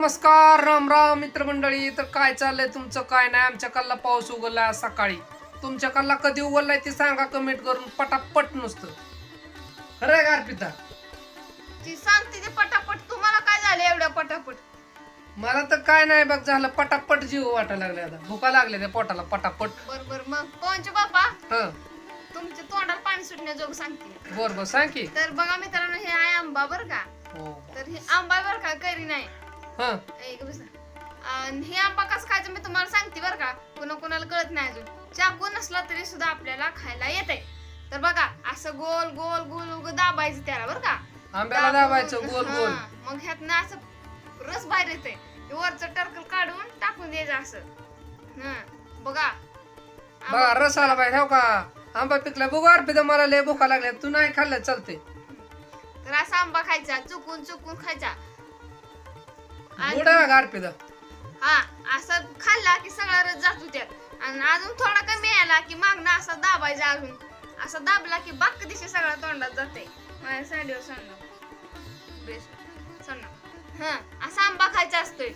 नमस्कार राम राम मित्रमंडळी. तर काय चाललंय तुमचं काय नाही? आमच्या कल्ला पाऊस उघडला आज सकाळी. तुमच्या कल्ला कधी उघडलाय ते सांगा कमेंट करून. पटापट नुसतं. खरं आहे का अर्पिता? ती सांगते ते पटापट. तुम्हाला काय झालं एवढ्या पटापट? मला तर काय नाही बघ झालं पटापट जीव वाटायला लागले आता. भुका लागले त्या पोटाला पटापट. बर बर मग पवनचे बाबा ह. तुमच्या तोंडाला पाणी सुटण्याजोग सांगते. बर बर सांग की. तर बघा मित्रांनो हे आहे आंबा बर का? हो. तर हे आंबा बर का? करी नाही. ह. एक बसा. आणि हे आंबा कसं खायचं मी तुम्हाला सांगते बर का. कुणा कुणाला कळत नाही अजून. चाकू नसला तरी सुद्धा आपल्याला खायला येते तर बघा असं गोल गोल गोल गोल दाबायचं त्याला बर का. आंब्याला दाबायचं गोल गोल. मग ह्यातनं असं रस बाहेर येते वरचं टर्कल काढून टाकून द्यायचं असं. हा. बघा. बघा रस आला पाहिजे हो का? आंबा पिकला बघू अर्पिता मला लय भुका लागल्या तू नाही खाल्लं चालते तर असा आंबा खायचा चुकून चुकून खायचा. आणि- का अर्पिता हा असं खाल्ला की सगळा रस जातो त्यात आणि अजून थोडा कमी आला की मागणं असा दाबायचा अजून. असा दाबला की बाक दिशे सगळा तोंडात जाते. माझ्या साडीवर सांगणार बेस सांगणार हा असा आंबा खायचा असतोय.